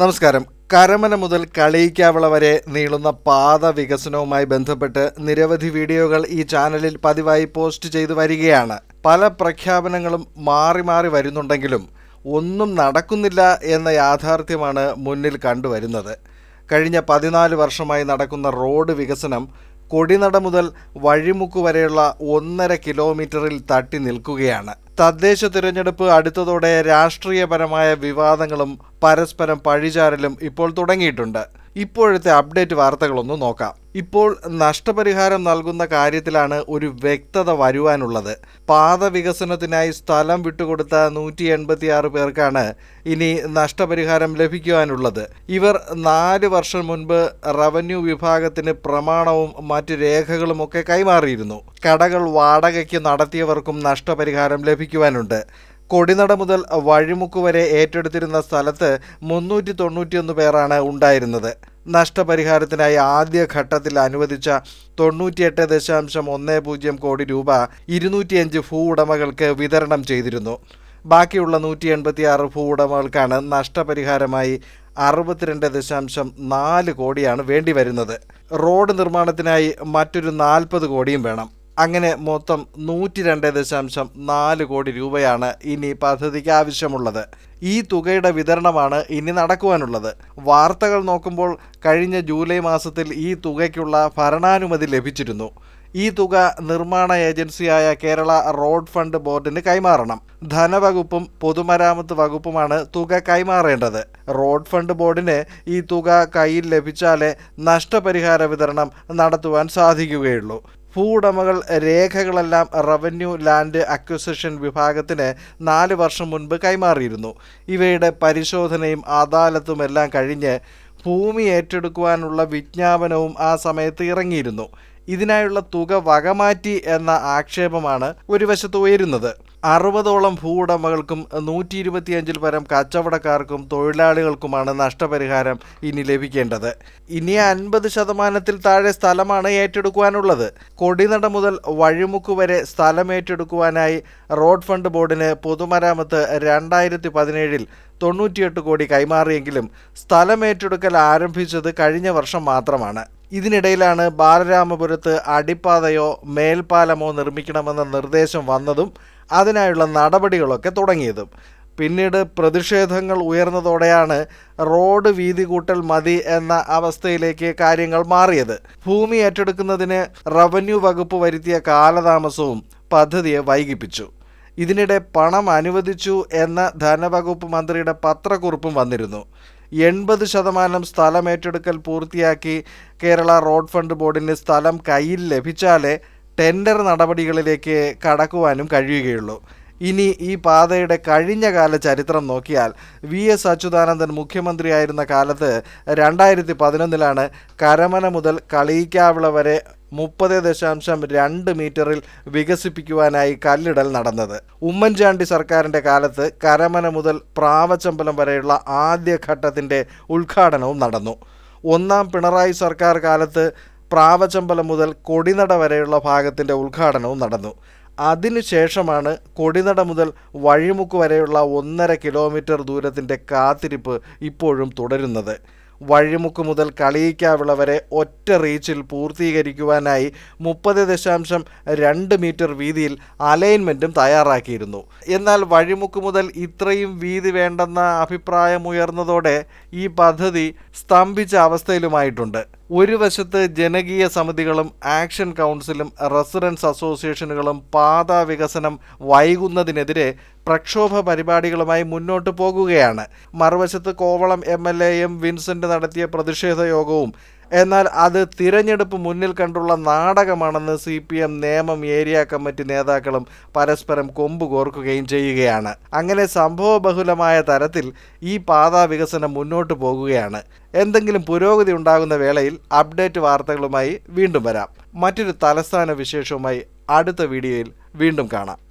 നമസ്കാരം. കരമന മുതൽ കളിയിക്കാവിള വരെ നീളുന്ന പാത വികസനവുമായി ബന്ധപ്പെട്ട് നിരവധി വീഡിയോകൾ ഈ ചാനലിൽ പതിവായി പോസ്റ്റ് ചെയ്തു വരികയാണ്. പല പ്രഖ്യാപനങ്ങളും മാറി മാറി വരുന്നുണ്ടെങ്കിലും ഒന്നും നടക്കുന്നില്ല എന്ന യാഥാർത്ഥ്യമാണ് മുന്നിൽ കണ്ടുവരുന്നത്. കഴിഞ്ഞ പതിനാല് വർഷമായി നടക്കുന്ന റോഡ് വികസനം കൊടിനട മുതൽ വഴിമുക്ക് വരെയുള്ള ഒന്നര കിലോമീറ്ററിൽ തട്ടി നിൽക്കുകയാണ്. തദ്ദേശ തിരഞ്ഞെടുപ്പ് അടുത്തതോടെ രാഷ്ട്രീയപരമായ വിവാദങ്ങളും പരസ്പരം പഴിചാരലും ഇപ്പോൾ തുടങ്ങിയിട്ടുണ്ട്. ഇപ്പോഴത്തെ അപ്ഡേറ്റ് വാർത്തകളൊന്നും നോക്കാം. ഇപ്പോൾ നഷ്ടപരിഹാരം നൽകുന്ന കാര്യത്തിലാണ് ഒരു വ്യക്തത വരുവാനുള്ളത്. പാത വികസനത്തിനായി സ്ഥലം വിട്ടുകൊടുത്ത നൂറ്റി എൺപത്തിയാറ് പേർക്കാണ് ഇനി നഷ്ടപരിഹാരം ലഭിക്കുവാനുള്ളത്. ഇവർ നാല് വർഷം മുൻപ് റവന്യൂ വിഭാഗത്തിന് പ്രമാണവും മറ്റ് രേഖകളുമൊക്കെ കൈമാറിയിരുന്നു. കടകൾ വാടകയ്ക്ക് നടത്തിയവർക്കും നഷ്ടപരിഹാരം ലഭിക്കുവാനുണ്ട്. കൊടിനട മുതൽ വഴിമുക്ക് വരെ ഏറ്റെടുത്തിരുന്ന സ്ഥലത്ത് മുന്നൂറ്റി തൊണ്ണൂറ്റിയൊന്ന് പേരാണ് ഉണ്ടായിരുന്നത്. നഷ്ടപരിഹാരത്തിനായി ആദ്യ ഘട്ടത്തിൽ അനുവദിച്ച തൊണ്ണൂറ്റിയെട്ട് ദശാംശം ഒന്ന് പൂജ്യം കോടി രൂപ ഇരുന്നൂറ്റിയഞ്ച് ഭൂ ഉടമകൾക്ക് വിതരണം ചെയ്തിരുന്നു. ബാക്കിയുള്ള നൂറ്റി എൺപത്തിയാറ് ഭൂ ഉടമകൾക്കാണ് നഷ്ടപരിഹാരമായി അറുപത്തിരണ്ട് ദശാംശം നാല് കോടിയാണ് വേണ്ടിവരുന്നത്. റോഡ് നിർമ്മാണത്തിനായി മറ്റൊരു നാൽപ്പത് കോടിയും വേണം. അങ്ങനെ മൊത്തം നൂറ്റി രണ്ട് ദശാംശം നാല് കോടി രൂപയാണ് ഇനി പദ്ധതിക്ക് ആവശ്യമുള്ളത്. ഈ തുകയുടെ വിതരണമാണ് ഇനി നടക്കുവാനുള്ളത്. വാർത്തകൾ നോക്കുമ്പോൾ കഴിഞ്ഞ ജൂലൈ മാസത്തിൽ ഈ തുകയ്ക്കുള്ള ഭരണാനുമതി ലഭിച്ചിരുന്നു. ഈ തുക നിർമ്മാണ ഏജൻസിയായ കേരള റോഡ് ഫണ്ട് ബോർഡിന് കൈമാറണം. ധനവകുപ്പും പൊതുമരാമത്ത് വകുപ്പുമാണ് തുക കൈമാറേണ്ടത്. റോഡ് ഫണ്ട് ബോർഡിന് ഈ തുക കയ്യിൽ ലഭിച്ചാലേ നഷ്ടപരിഹാര വിതരണം നടത്തുവാൻ സാധിക്കുകയുള്ളൂ. ഭൂവുടമകൾ രേഖകളെല്ലാം റവന്യൂ ലാൻഡ് അക്വിസിഷൻ വിഭാഗത്തിന് നാല് വർഷം മുൻപ് കൈമാറിയിരുന്നു. ഇവയുടെ പരിശോധനയും അദാലത്തുമെല്ലാം കഴിഞ്ഞ് ഭൂമി ഏറ്റെടുക്കുവാനുള്ള വിജ്ഞാപനവും ആ സമയത്ത് ഇറങ്ങിയിരുന്നു. ഇതിനായുള്ള തുക വകമാറ്റി എന്ന ആക്ഷേപമാണ് ഒരു വശത്ത് ഉയരുന്നത്. അറുപതോളം ഭൂവുടമകൾക്കും നൂറ്റി ഇരുപത്തിയഞ്ചിൽ പരം കച്ചവടക്കാർക്കും തൊഴിലാളികൾക്കുമാണ് നഷ്ടപരിഹാരം ഇനി ലഭിക്കേണ്ടത്. ഇനി അൻപത് ശതമാനത്തിൽ താഴെ സ്ഥലമാണ് ഏറ്റെടുക്കുവാനുള്ളത്. കൊടിനട മുതൽ വഴിമുക്ക് വരെ സ്ഥലം ഏറ്റെടുക്കുവാനായി റോഡ് ഫണ്ട് ബോർഡിന് പൊതുമരാമത്ത് രണ്ടായിരത്തി പതിനേഴിൽ തൊണ്ണൂറ്റിയെട്ട് കോടി കൈമാറിയെങ്കിലും സ്ഥലം ഏറ്റെടുക്കൽ ആരംഭിച്ചത് കഴിഞ്ഞ വർഷം മാത്രമാണ്. ഇതിനിടയിലാണ് ബാലരാമപുരത്ത് അടിപ്പാതയോ മേൽപ്പാലമോ നിർമ്മിക്കണമെന്ന നിർദ്ദേശം വന്നതും അതിനായുള്ള നടപടികളൊക്കെ തുടങ്ങിയതും. പിന്നീട് പ്രതിഷേധങ്ങൾ ഉയർന്നതോടെയാണ് റോഡ് വീതി കൂട്ടൽ മതി എന്ന അവസ്ഥയിലേക്ക് കാര്യങ്ങൾ മാറിയത്. ഭൂമി ഏറ്റെടുക്കുന്നതിന് റവന്യൂ വകുപ്പ് വരുത്തിയ കാലതാമസവും പദ്ധതിയെ വൈകിപ്പിച്ചു. ഇതിനിടെ പണം അനുവദിച്ചു എന്ന ധനവകുപ്പ് മന്ത്രിയുടെ പത്രക്കുറിപ്പും വന്നിരുന്നു. എൺപത് ശതമാനം സ്ഥലം ഏറ്റെടുക്കൽ പൂർത്തിയാക്കി കേരള റോഡ് ഫണ്ട് ബോർഡിന് സ്ഥലം കയ്യിൽ ലഭിച്ചാലേ ടെൻഡർ നടപടികളിലേക്ക് കടക്കുവാനും കഴിയുകയുള്ളൂ. ഇനി ഈ പാതയുടെ കഴിഞ്ഞകാല ചരിത്രം നോക്കിയാൽ വി എസ് അച്യുതാനന്ദൻ മുഖ്യമന്ത്രിയായിരുന്ന കാലത്ത് രണ്ടായിരത്തി പതിനൊന്നിലാണ് കരമന മുതൽ കളിയിക്കാവിള വരെ മുപ്പത് ദശാംശം രണ്ട് മീറ്ററിൽ വികസിപ്പിക്കുവാനായി കല്ലിടൽ നടന്നത്. ഉമ്മൻചാണ്ടി സർക്കാരിന്റെ കാലത്ത് കരമന മുതൽ പ്രാവച്ചമ്പലം വരെയുള്ള ആദ്യ ഘട്ടത്തിന്റെ ഉദ്ഘാടനവും നടന്നു. ഒന്നാം പിണറായി സർക്കാർ കാലത്ത് പ്രാവച്ചമ്പലം മുതൽ കൊടിനട വരെയുള്ള ഭാഗത്തിന്റെ ഉദ്ഘാടനവും നടന്നു. അതിനുശേഷമാണ് കൊടിനട മുതൽ വഴിമുക്ക് വരെയുള്ള ഒന്നര കിലോമീറ്റർ ദൂരത്തിന്റെ കാത്തിരിപ്പ് ഇപ്പോഴും തുടരുന്നത്. വഴിമുക്ക് മുതൽ കളിയിക്കാവിള വരെ ഒറ്റ റീച്ചിൽ പൂർത്തീകരിക്കുവാനായി മുപ്പത് ദശാംശം രണ്ട് മീറ്റർ വീതിയിൽ അലൈൻമെന്റും തയ്യാറാക്കിയിരുന്നു. എന്നാൽ വഴിമുക്ക് മുതൽ ഇത്രയും വീതി വേണ്ടെന്ന അഭിപ്രായമുയർന്നതോടെ ഈ പദ്ധതി സ്തംഭിച്ച അവസ്ഥയിലുമായിട്ടുണ്ട്. ഒരു വശത്ത് ജനകീയ സമിതികളും ആക്ഷൻ കൗൺസിലും റെസിഡൻസ് അസോസിയേഷനുകളും പാത വികസനം വൈകുന്നതിനെതിരെ പ്രക്ഷോഭ പരിപാടികളുമായി മുന്നോട്ട് പോകുകയാണ്. മറുവശത്ത് കോവളം എം എൽ എ നടത്തിയ പ്രതിഷേധ യോഗവും എന്നാൽ അത് തിരഞ്ഞെടുപ്പ് മുന്നിൽ കണ്ടുള്ള നാടകമാണെന്ന് C P M Nemom area committee നേതാക്കളും പരസ്പരം കൊമ്പ് കോർക്കുകയും ചെയ്യുകയാണ്. അങ്ങനെ സംഭവബഹുലമായ തരത്തിൽ ഈ പാതാ വികസനം മുന്നോട്ട് പോകുകയാണ്. എന്തെങ്കിലും പുരോഗതി ഉണ്ടാകുന്ന വേളയിൽ അപ്ഡേറ്റ് വാർത്തകളുമായി വീണ്ടും വരാം. മറ്റൊരു തലസ്ഥാന വിശേഷവുമായി അടുത്ത വീഡിയോയിൽ വീണ്ടും കാണാം.